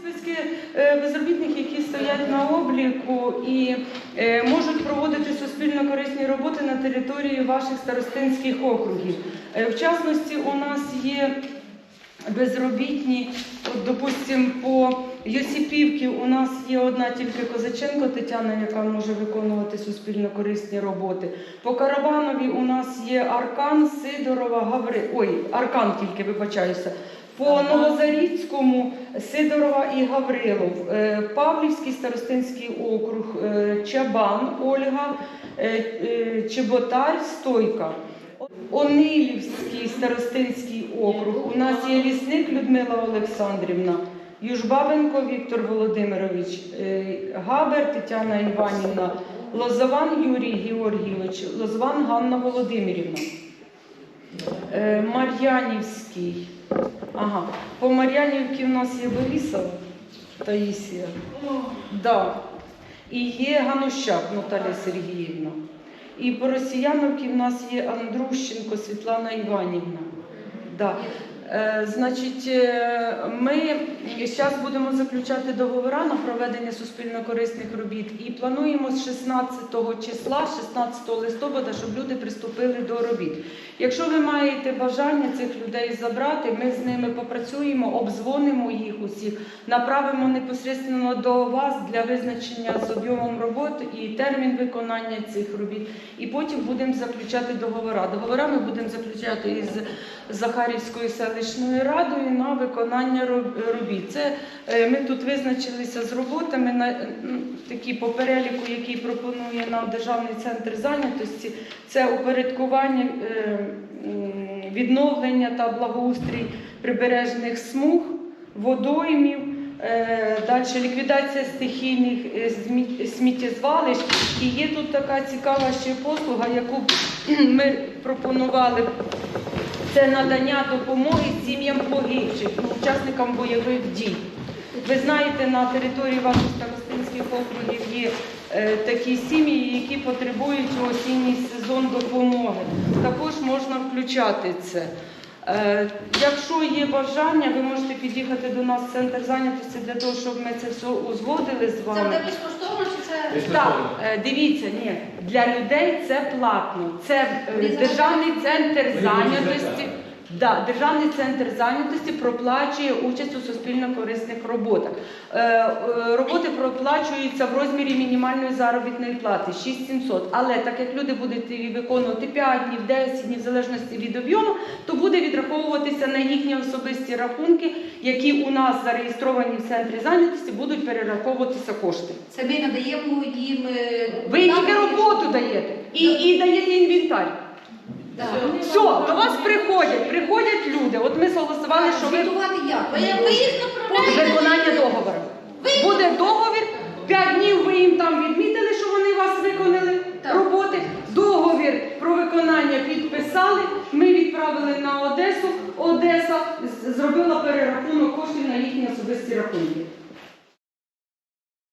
списки е, безробітних, які стоять на обліку і е, можуть проводити суспільно корисні роботи на території ваших старостинських округів. Е, В частності, у нас є безробітні, от, допустимо, по Йосипівці у нас є одна тільки Козаченко Тетяна, яка може виконувати суспільно корисні роботи. По Карабанові у нас є Аркан, Сидорова, Гаври. Ой, Аркан тільки вибачаюся. По Новозаріцькому Сидорова і Гаврилов, Е, Павлівський старостинський округ, е, Чабан, Ольга, е, Чеботар, Стойка. Онилівський старостинський округ. У нас є лісник Людмила Олександрівна, Южбабенко Віктор Володимирович, Габер Тетяна Іванівна, Лозован Юрій Георгійович, Лозван Ганна Володимирівна. Мар'янівський. Ага. По Мар'янівці в нас є Бориса, Таїсія. Да. І є Ганущак Наталя Сергіївна. І по Росіяновці в нас є Андрущенко Світлана Іванівна. Да. Е, значить, е, ми зараз будемо заключати договори на проведення суспільно-корисних робіт і плануємо з 16 числа, 16 листопада, щоб люди приступили до робіт. Якщо ви маєте бажання цих людей забрати, ми з ними попрацюємо, обдзвонимо їх усіх, направимо непосередньо до вас для визначення з об'ємом роботи і термін виконання цих робіт. І потім будемо заключати договори. Договори ми будемо заключати із Захарівською селищною радою на виконання робіт. Це е, ми тут визначилися з роботами на такі по переліку, який пропонує нам Державний центр зайнятості. Це упорядкування е, відновлення та благоустрій прибережних смуг, водоймів. Е, Далі ліквідація стихійних сміттєзвалищ. І є тут така цікава ще послуга, яку ми пропонували. Це надання допомоги сім'ям погибших, ну, учасникам бойових дій. Ви знаєте, на території ваших старостинських округів є е, такі сім'ї, які потребують у осінній сезон допомоги. Також можна включати це. Е, якщо є бажання, ви можете під'їхати до нас в центр зайнятості для того, щоб ми це все узгодили з Це вами. буде безкоштовно чи це Так, е, дивіться, ні, для людей це платно. Це е, державний центр зайнятості. Да, Державний центр зайнятості проплачує участь у суспільно-корисних роботах. Е, е, роботи проплачуються в розмірі мінімальної заробітної плати 6700. Але так як люди будуть її виконувати 5 днів, 10 днів, в залежності від об'єму, то буде відраховуватися на їхні особисті рахунки, які у нас зареєстровані в центрі зайнятості, будуть перераховуватися кошти. це ми надаємо їм. е, Ви тільки роботу даєте і, і даєте інвентар. Все, до вас приходять, приходять люди. От ми согласували, що ви Звітувати як? Ви, ви їх направляєте? виконання договору. Буде договір, 5 днів ви їм там відмітили, що вони вас виконали Так. роботи. Договір про виконання підписали. Ми відправили на Одесу. Одеса з- зробила перерахунок коштів на їхні особисті рахунки.